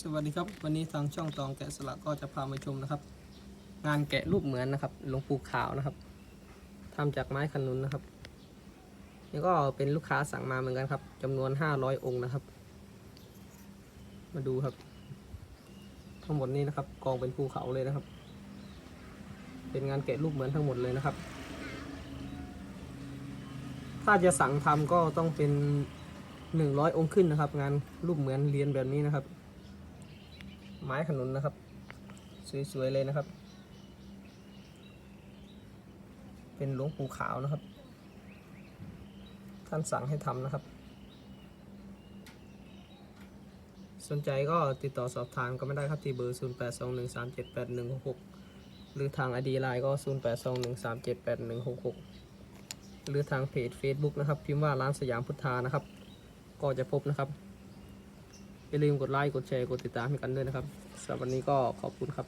สวัสดีครับ วันนี้ทางช่องตองแกะสลักก็จะพามาชมนะครับ งานแกะรูปเหมือนนะครับหลวงปู่ขาวนะครับทำจากไม้ขนุนนะครับนี่ก็เป็นลูกค้าสั่งมาเหมือนกันครับจำนวน500องค์นะครับ มาดูครับ ทั้งหมดนี้นะครับ กองเป็นภูเขาเลยนะครับ เป็นงานแกะรูปเหมือนทั้งหมดเลยนะครับ ถ้าจะสั่งทำก็ต้องเป็น100องค์ขึ้นนะครับ งานรูปเหมือนเรียนแบบนี้นะครับ ไม้ขนุนนะครับ สวยๆเลยนะครับ เป็นหลวงปู่ขาวนะครับ ท่านสั่งให้ทำนะครับ สนใจก็ติดต่อสอบถามก็ไม่ได้ครับที่เบอร์ 0821378166 หรือทาง ID ไลน์ก็ 0821378166 หรือทางเพจ Facebook นะครับ พิมพ์ว่าร้านสยามพุทธานะครับ ก็จะพบนะครับ อย่าลืมกดไลค์กดแชร์กดติดตามให้กันด้วยนะครับสำหรับวันนี้ก็ขอบคุณครับ